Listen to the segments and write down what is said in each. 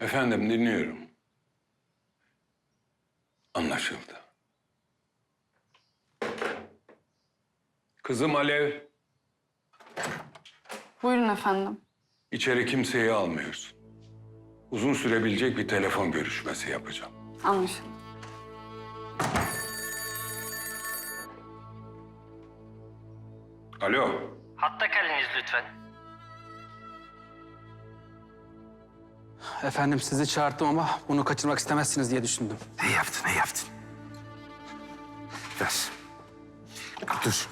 Efendim dinliyorum. Anlaşıldı. Kızım Alev, Buyurun efendim. içeri kimseyi almıyorsun. Uzun sürebilecek bir telefon görüşmesi yapacağım. Anlaşıldı. Alo, Hatta kaliniz lütfen. Efendim sizi çağırttım ama bunu kaçırmak istemezsiniz diye düşündüm. Ne yaptın, ne yaptın? Ver. Dur.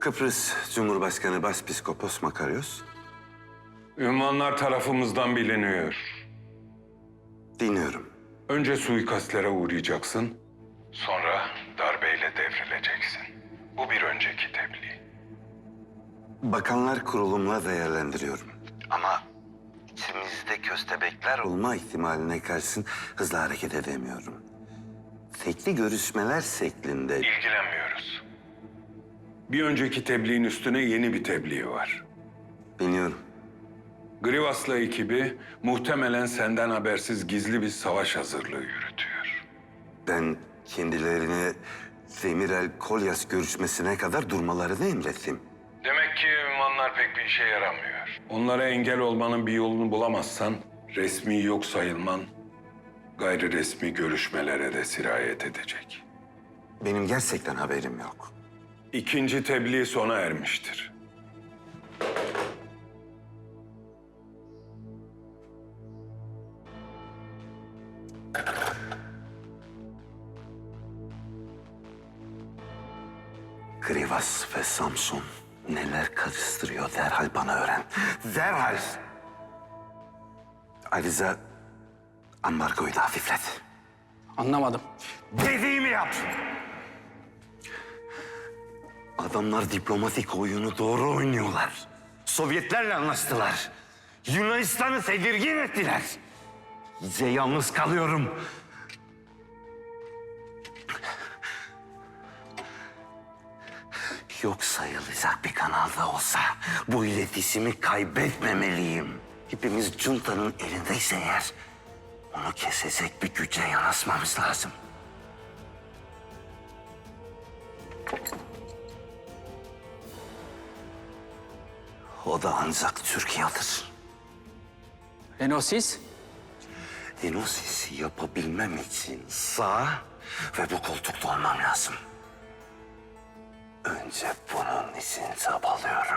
Kıbrıs Cumhurbaşkanı Başpiskopos Makarios. ünvanlar tarafımızdan biliniyor. Dinliyorum. Önce suikastlere uğrayacaksın. Sonra darbeyle devrileceksin. Bu bir önceki tebliğ. Bakanlar kurulumla değerlendiriyorum. Ama içimizde köstebekler olma ihtimaline karşın hızlı hareket edemiyorum. Tekli görüşmeler şeklinde İlgilenmiyoruz. Bir önceki tebliğin üstüne yeni bir tebliğ var. biliyorum. Grivas'la ekibi muhtemelen senden habersiz gizli bir savaş hazırlığı yürütüyor. Ben kendilerine Demirel Kolyas görüşmesine kadar durmalarını emrettim. Demek ki ünvanlar pek bir işe yaramıyor. Onlara engel olmanın bir yolunu bulamazsan resmi yok sayılman gayri resmi görüşmelere de sirayet edecek. Benim gerçekten haberim yok. İkinci tebliğ sona ermiştir. Grivas ve Samson neler karıştırıyor derhal bana öğren. Derhal. Aliza ambargoyu da hafiflet. Anlamadım. Dediğimi yap. Adamlar diplomatik oyunu doğru oynuyorlar. Sovyetlerle anlaştılar. Yunanistan'ı tedirgin ettiler. İyice yalnız kalıyorum. Yok sayılacak bir kanalda olsa bu iletişimi kaybetmemeliyim. Hepimiz Cunta'nın elindeyse eğer onu kesecek bir güce yanaşmamız lazım. O da ancak Türkiye'dir. Eno siz? Enosis'i yapabilmem için sağ ve bu koltukta olmam lazım. Önce bunun için çabalıyorum.